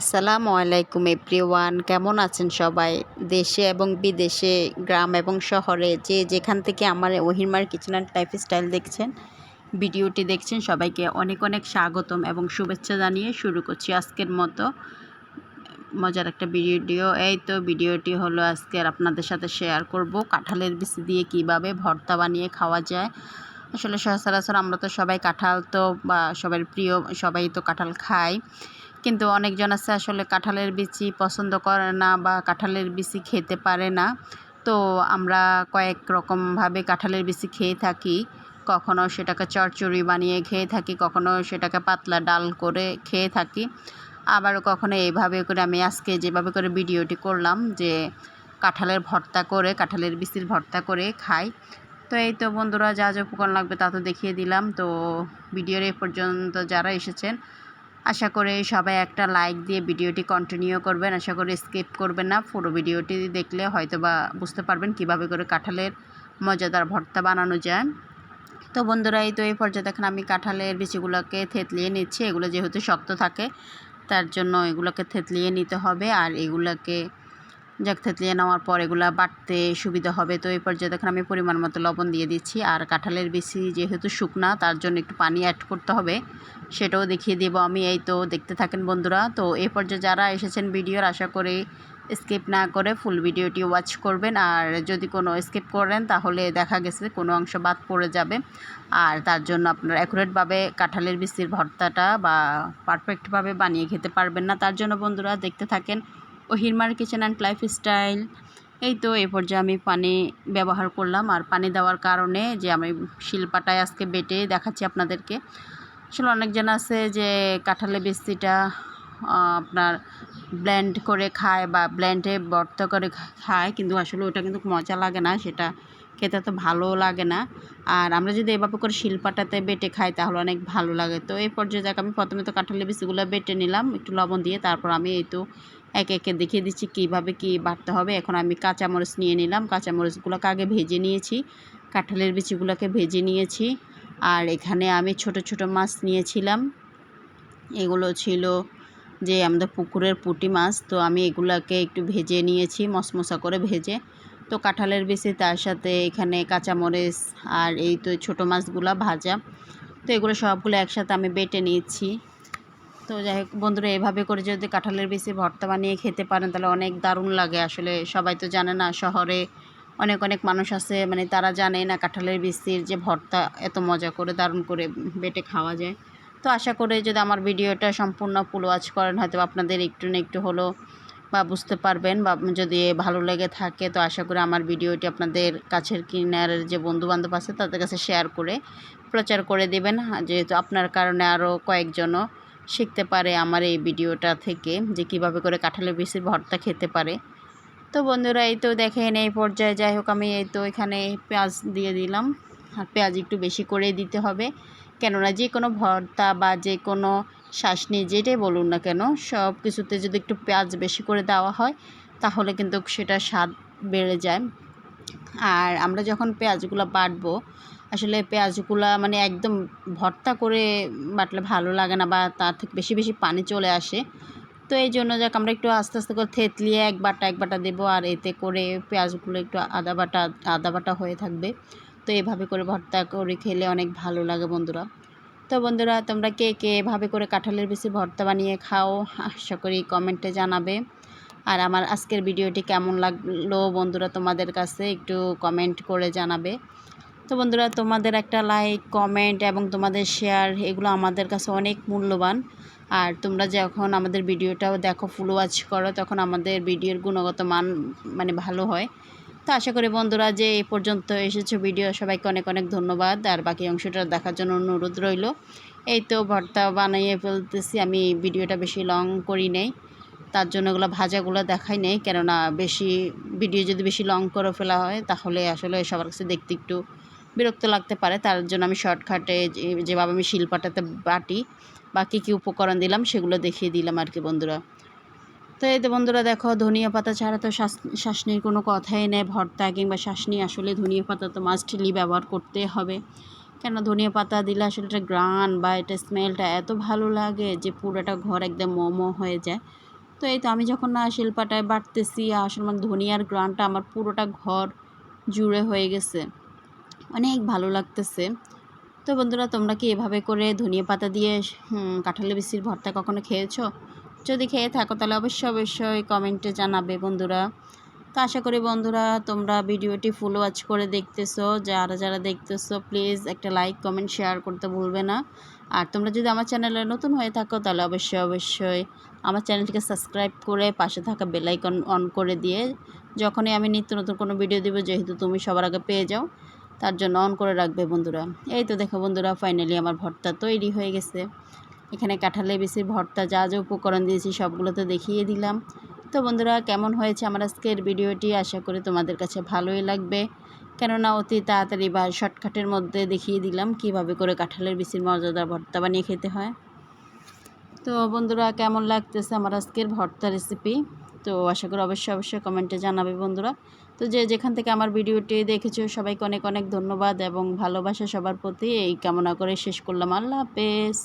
আসসালামু আলাইকুম এভরিওয়ান, কেমন আছেন সবাই? দেশে এবং বিদেশে, গ্রাম এবং শহরে যে যেখান থেকে আমার ওহিরমার কিচেন অ্যান্ড লাইফস্টাইল দেখছেন, ভিডিওটি দেখছেন, সবাইকে অনেক অনেক স্বাগতম এবং শুভেচ্ছা জানিয়ে শুরু করছি আজকের মতো মজার একটা ভিডিও। এই তো ভিডিওটি হলো আজকের আপনাদের সাথে শেয়ার করব, কাঁঠালের বিচি দিয়ে কীভাবে ভর্তা বানিয়ে খাওয়া যায়। আসলে সচরাচর আমরা তো সবাই কাঁঠাল তো বা সবার প্রিয়, সবাই তো কাঁঠাল খায়। কিন্তু অনেকজন আছে আসলে কাঁঠালের বিচি পছন্দ করে না বা কাঁঠালের বিচি খেতে পারে না। তো আমরা কয়েক রকমভাবে কাঁঠালের বিচি খেয়ে থাকি। কখনো সেটাকে চচ্চড়ি বানিয়ে খেয়ে থাকি, কখনো সেটাকে পাতলা ডাল করে খেয়ে থাকি। আবার কখনো এইভাবে করে আমি আজকে যেভাবে করে ভিডিওটি করলাম যে কাঁঠালের ভর্তা করে, কাঁঠালের বিচির ভর্তা করে খাই। তো এই তো বন্ধুরা, যা যা উপকরণ লাগবে তা তো দেখিয়ে দিলাম। তো ভিডিওর এ পর্যন্ত যারা এসেছেন আশা করে সবাই একটা লাইক দিয়ে ভিডিওটি কন্টিনিউ করবেন। আশা করে স্কিপ করবেন না। পুরো ভিডিওটি দেখলে হয়তো বা বুঝতে পারবেন কীভাবে করে কাঁঠালের মজাদার ভর্তা বানানো যায়। তো বন্ধুরা, এই তো এই পর্যায়ে দেখেন আমি কাঁঠালের বিচিগুলোকে থেতলিয়ে নিচ্ছি। এগুলো যেহেতু শক্ত থাকে, তার জন্য এগুলোকে থেতলিয়ে নিতে হবে। আর এগুলোকে যাক থেতলিয়ে নেওয়ার পর এগুলো বাটতে সুবিধা হবে। তো এই পর্যায়ে দেখেন, আমি পরিমাণ মতো লবণ দিয়ে দিচ্ছি। আর কাঁঠালের বেশি যেহেতু শুকনা, তার জন্য একটু পানি অ্যাড করতে হবে। সেটাও দেখিয়ে দেবো আমি, এই তো দেখতে থাকেন বন্ধুরা। তো এই পর্যায়ে যারা এসেছেন ভিডিওর, আশা করি স্কিপ না করে ফুল ভিডিওটি ওয়াচ করবেন। আর যদি কোনো স্কিপ করেন, তাহলে দেখা গেছে কোনো অংশ বাদ পড়ে যাবে। আর তার জন্য আপনার অ্যাকুরেটভাবে কাঁঠালের বিচির ভর্তাটা বা পারফেক্টভাবে বানিয়ে খেতে পারবেন না। তার জন্য বন্ধুরা দেখতে থাকেন ও হিরমার কিচেন অ্যান্ড লাইফ স্টাইল এই তো এ পর্যায়ে আমি পানি ব্যবহার করলাম। আর পানি দেওয়ার কারণে যে আমি শিল্পাটায় আজকে বেটে দেখাচ্ছি আপনাদেরকে। আসলে অনেকজন আছে যে কাঁঠালে বেস্তিটা আপনার ব্ল্যান্ড করে খায় বা ব্ল্যান্ডে বর্ত করে খায়, কিন্তু আসলে ওটা কিন্তু মজা লাগে না, সেটা খেতে তো ভালো লাগে না। আর আমরা যদি এভাবে করে শিলপাটাতে বেটে খাই, তাহলে অনেক ভালো লাগে। তো এই পর্যায়ে দেখ আমি প্রথমে তো কাঁঠালের বিচিগুলো বেটে নিলাম, একটু লবণ দিয়ে, তারপর আমি এই তো একে একে দেখিয়ে দিচ্ছি কীভাবে কী বাটতে হবে। এখন আমি কাঁচামরিচ নিয়ে নিলাম, কাঁচামরিচগুলোকে আগে ভেজে নিয়েছি, কাঁঠালের বিচিগুলোকে ভেজে নিয়েছি। আর এখানে আমি ছোট ছোট মাছ নিয়েছিলাম। এগুলো ছিল যে আমাদের পুকুরের পুঁটি মাছ, তো আমি এগুলাকে একটু ভেজে নিয়েছি, মশমশা করে ভেজে। তো কাঁঠালের বিচি তার সাথে এখানে কাঁচামরিচ আর এই তো ছোটো মাছগুলো ভাজা। তো এগুলো সবগুলো একসাথে আমি বেটে নিয়েছি। তো যাই হোক, বন্ধুরা, এভাবে করে যদি কাঁঠালের বেশি ভর্তা বানিয়ে খেতে পারেন, তাহলে অনেক দারুণ লাগে। আসলে সবাই তো জানে না, শহরে অনেক অনেক মানুষ আছে মানে তারা জানে না কাঁঠালের বিস্তির যে ভর্তা এত মজা করে, দারুণ করে বেটে খাওয়া যায়। তো আশা করে যদি আমার ভিডিওটা সম্পূর্ণ ফুল ওয়াচ করেন হয়তো আপনাদের একটু না একটু হলো বা বুঝতে পারবেন বা যদি ভালো লেগে থাকে, তো আশা করি আমার ভিডিওটি আপনাদের কাছের কিনার যে বন্ধুবান্ধব আছে তাদের কাছে শেয়ার করে প্রচার করে দেবেন। যেহেতু আপনার কারণে আরও কয়েকজনও শিখতে পারে আমার এই ভিডিওটা থেকে, যে কীভাবে করে কাঁঠালের বিচির ভর্তা খেতে পারে। তো বন্ধুরা, এই তো দেখেন এই পর্যায়ে যাই হোক, আমি এই তো এখানে পেঁয়াজ দিয়ে দিলাম। আর পেঁয়াজ একটু বেশি করে দিতে হবে। কেননা যে কোনো ভর্তা বা যে কোনো শাসনি যেটাই বলুন না কেন, সব কিছুতে যদি একটু পেঁয়াজ বেশি করে দেওয়া হয়, তাহলে কিন্তু সেটা স্বাদ বেড়ে যায়। আর আমরা যখন পেঁয়াজগুলো বাটবো, আসলে পেঁয়াজগুলো মানে একদম ভর্তা করে বাটলে ভালো লাগে না বা তার থেকে বেশি বেশি পানি চলে আসে। তো এই জন্য যাক, আমরা একটু আস্তে আস্তে করে থেতলিয়ে এক বাটা এক বাটা দেবো আর এতে করে পেঁয়াজগুলো একটু আদা বাটা আদা বাটা হয়ে থাকবে। তো এভাবে করে ভর্তা করে খেলে অনেক ভালো লাগে বন্ধুরা। তো বন্ধুরা, তোমরা কে কে এভাবে করে কাঁঠালের বেশি ভর্তা বানিয়ে খাও, আশা করি কমেন্টে জানাবে। আর আমার আজকের ভিডিওটি কেমন লাগল বন্ধুরা তোমাদের কাছে একটু কমেন্ট করে জানাবে। তো বন্ধুরা, তোমাদের একটা লাইক, কমেন্ট এবং তোমাদের শেয়ার, এগুলো আমাদের কাছে অনেক মূল্যবান। আর তোমরা যখন আমাদের ভিডিওটাও দেখো, ফুল ওয়াচ করো, তখন আমাদের ভিডিওর গুণগত মান মানে ভালো হয়। তো আশা করি বন্ধুরা যে এই পর্যন্ত এসেছ ভিডিও, সবাইকে অনেক অনেক ধন্যবাদ। আর বাকি অংশটা দেখার জন্য অনুরোধ রইল। এই তো ভর্তা বানিয়ে ফেলতেছি। আমি ভিডিওটা বেশি লং করি নেই। তার জন্য ওগুলো ভাজাগুলো দেখাই নেই। কেননা বেশি ভিডিও যদি বেশি লং করে ফেলা হয়, তাহলে আসলে সবার কাছে দেখতে একটু বিরক্ত লাগতে পারে। তার জন্য আমি শর্টকাটে যেভাবে আমি শিলপাটাতে বাটি বা কী কী উপকরণ দিলাম, সেগুলো দেখিয়ে দিলাম আর কি বন্ধুরা। তো এই তো বন্ধুরা দেখো ধনিয়া পাতা ছাড়া তো শাসনির কোনো কথাই নেই। ভর্তা কিংবা শাসনি আসলে ধনিয়া পাতা তো মাস্টলি ব্যবহার করতে হবে। কেন ধনিয়া পাতা দিলে আসলে এটা গ্রান বা এটা স্মেলটা এত ভালো লাগে যে পুরোটা ঘর একদম মোমো হয়ে যায়। তো এই তো আমি যখন না শিল্পাটায় বাড়তেছি আসলে মানে ধনিয়ার গ্রানটা আমার পুরোটা ঘর জুড়ে হয়ে গেছে। অনেক ভালো লাগতেছে। তো বন্ধুরা তোমরা কি এভাবে করে ধনিয়া পাতা দিয়ে হুম, কাঁঠালি বিচির ভর্তা কখনো খেয়েছো? যদি খেয়ে থাকো, তাহলে অবশ্যই অবশ্যই কমেন্টে জানাবে বন্ধুরা। তো আশা করি বন্ধুরা, তোমরা ভিডিওটি ফুল ওয়াচ করে দেখতেছো। যারা যারা দেখতেছো প্লিজ একটা লাইক কমেন্ট শেয়ার করতে ভুলবে না। আর তোমরা যদি আমার চ্যানেলে নতুন হয়ে থাকো, তাহলে অবশ্যই অবশ্যই আমার চ্যানেলটিকে সাবস্ক্রাইব করে পাশে থাকা বেলাইকন অন করে দিয়ে যখনই আমি নিত্য নতুন কোনো ভিডিও দিব, যেহেতু তুমি সবার আগে পেয়ে যাও, তার জন্য অন করে রাখবে বন্ধুরা। এই তো দেখো বন্ধুরা ফাইনালি আমার ভর্তা তৈরি হয়ে গেছে। এখানে কাঁঠালে বেশির ভর্তা, যা যা উপকরণ দিয়েছি সবগুলো তো দেখিয়ে দিলাম। তো বন্ধুরা, কেমন হয়েছে আমার আজকের ভিডিওটি? আশা করি তোমাদের কাছে ভালোই লাগবে। কেননা অতি তাড়াতাড়ি বা শর্টকাটের মধ্যে দেখিয়ে দিলাম কীভাবে করে কাঁঠালের বিচির মজাদার ভর্তা বানিয়ে খেতে হয়। তো বন্ধুরা, কেমন লাগতেছে আমার আজকের ভর্তা রেসিপি তো আশা করি অবশ্যই অবশ্যই কমেন্টে জানাবে বন্ধুরা। তো যে যেখান থেকে আমার ভিডিওটি দেখেছ, সবাইকে অনেক অনেক ধন্যবাদ এবং ভালোবাসা সবার প্রতি। এই কামনা করে শেষ করলাম। আল্লাহ হাফেজ।